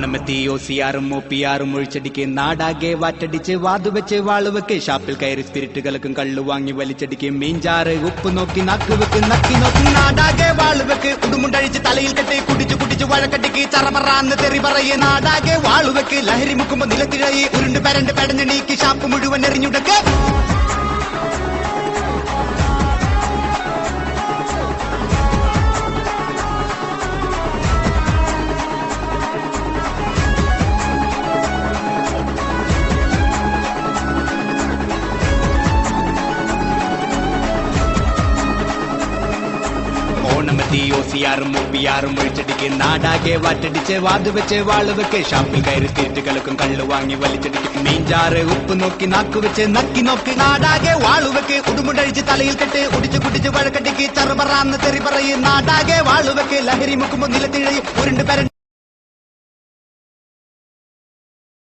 ഓണമെത്തി ഒസിയാറും ഒപ്പിയാറും ഒഴിച്ചടിക്ക് നാടാകെ വാറ്റടിച്ച് വാതുവെച്ച് വാളുവെക്ക്. ഷാപ്പിൽ കയറി സ്പിരിറ്റ് കലക്കും കള്ളു വാങ്ങി വലിച്ചടിക്ക്. മീൻചാറ് ഉപ്പ് നോക്കി നക്ക് വെക്ക് നക്കി നോക്കി നാടാകെ വാളുവെക്ക്. കുടുമുണ്ടഴിച്ച് തലയിൽ കെട്ടി കുടിച്ചു കുടിച്ചു വഴക്കട്ടിക്ക് ചറമറാന്ന് തെറി പറയെ നാടാകെ വാളുവെക്ക്. ലഹരി മുക്കുമ്പോ നിലത്തിഴയി ഉരുണ്ട് പരണ്ട് പെടഞ്ഞ് നീക്കി. ഷാപ്പ് മുഴുവൻ എറിഞ്ഞുടക്ക്. ഓണമെത്തി ഓസിയാറും ഒപ്പിയാറും ഒഴിച്ചടിക്ക്. നാടാകെ വാറ്റടിച്ച് വാതുവെച്ച് വാളുവെക്ക് ഷാപ്പിൽ കയറി സ്പിരിറ്റ് കലക്കും കള്ളു വാങ്ങി വലിച്ചടിക്ക്. മീൻചാറ് ഉപ്പ് നോക്കി നാക്ക് വെച്ച് നക്കി നോക്കി. നാടാകെ വാളുവെക്ക് ഉടുമുടഴിച്ച് തലയിൽ കെട്ട് ഉടിച്ചു കുടിച്ച് വഴക്കടിക്ക്. ചറുപറാന്ന് തെറി പറയും. നാടാകെ വാളുവെക്ക് ലഹരി മുക്കുമ്പോ നിലത്തിഴയും. ഉരുണ്ട് പരണ്ട്